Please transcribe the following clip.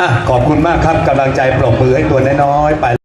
อะขอบคุณมากครับกำลังใจปรบมือให้ตัวน้อยๆไป